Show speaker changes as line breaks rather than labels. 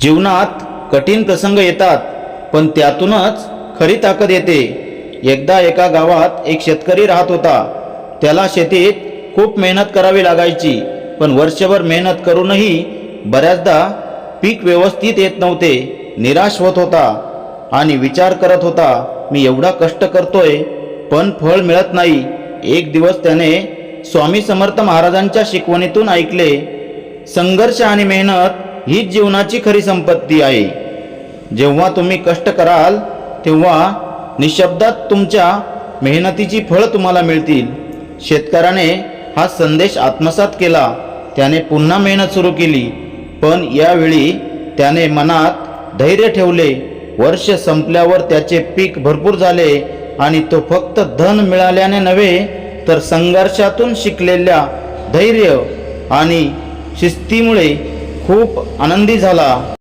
जीवनात कठीण प्रसंग येतात पण त्यातूनच खरी ताकद येते. एकदा एका गावात एक शेतकरी राहत होता. त्याला शेतीत खूप मेहनत करावी लागायची पण वर्षभर मेहनत करूनही बऱ्याचदा पीक व्यवस्थित येत नव्हते निराश होत होता आणि विचार करत होता मी एवढा कष्ट करतोय पण फळ मिळत नाही. एक दिवस त्याने स्वामी समर्थ महाराजांच्या शिकवणीतून ऐकले संघर्ष आणि मेहनत हीच जीवनाची खरी संपत्ती आहे. जेव्हा तुम्ही कष्ट कराल तेव्हा निशब्दात तुमच्या मेहनतीची फळं तुम्हाला मिळतील. शेतकऱ्याने हा संदेश आत्मसात केला त्याने पुन्हा मेहनत सुरू केली. पण यावेळी त्याने मनात धैर्य ठेवले. वर्ष संपल्यावर त्याचे पीक भरपूर झाले आणि तो फक्त धन मिळाल्याने नव्हे तर संघर्षातून शिकलेल्या धैर्य आणि शिस्तीमुळे खूप आनंदी झाला.